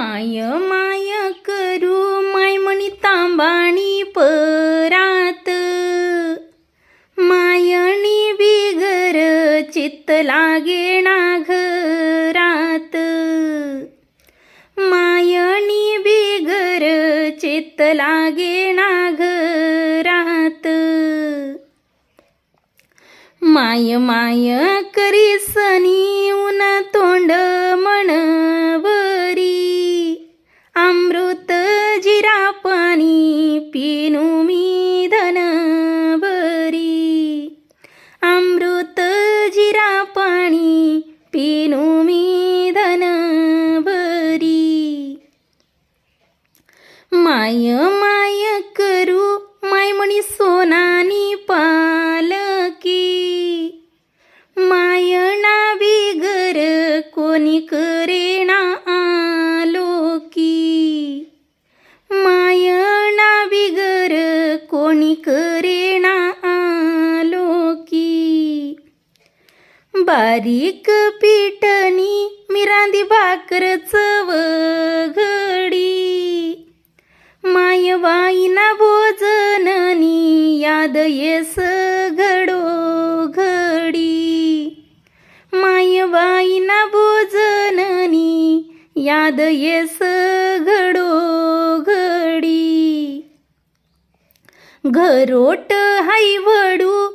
माय माय करू माय म्हणी तांबाणी परात. मायणी बिगर चित्त लागे ना घरात. मायणी बिगर चित्त लागे ना घरात. माय माय करी पिनू मी धनभरी अमृत जिरा पाणी पिनू मी धनभरी माय माय करू माय म्हणी सोनानी बारीक पिठणी मिरांदी भाकर चव घडी. माय बाईना भोजननी याद येस घडो घडी माय बाईना भोजननी याद येस घडो घडी घरोट हाई वडू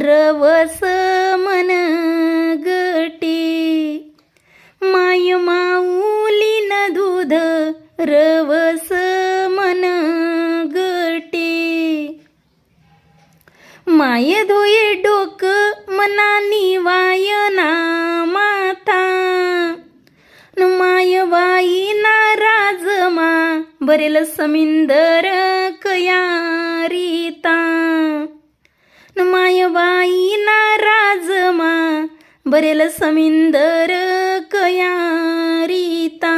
रवस मन गटे. माय माऊलीन दूध रवस मन गटे. माय धुये डोक मनानी वायना माता. न माय ना राजमा बरेल समिंदर कयारी. बरेल समिंदर कयारीता.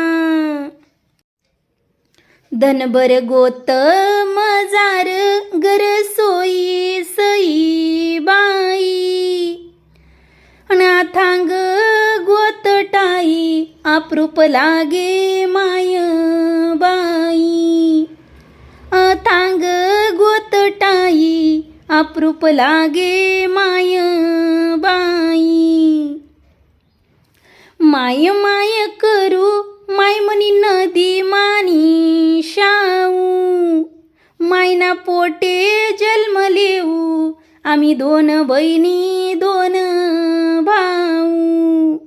धनबर गोत मजार गर सोयी सई बाई. अनाथांग गोतटाई आपरूप लागे माय बाई. अथांग गोतटाई आपरूप लागे माय बाई. माय माय करू मायमनी नदी मानी शाऊ मायना पोटे जन्म लेऊ आम्ही दोन बहिणी दोन भाऊ.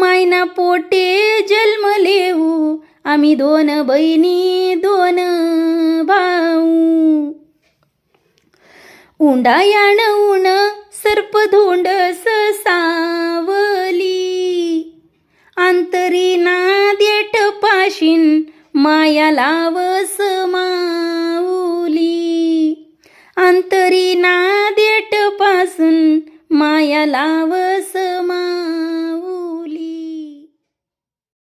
मायना पोटे जन्म लेऊ आम्ही दोन बहिणी दोन भाऊ. उंडायाण उण माया लावस माऊली. अंतरी ना पासून माया लाव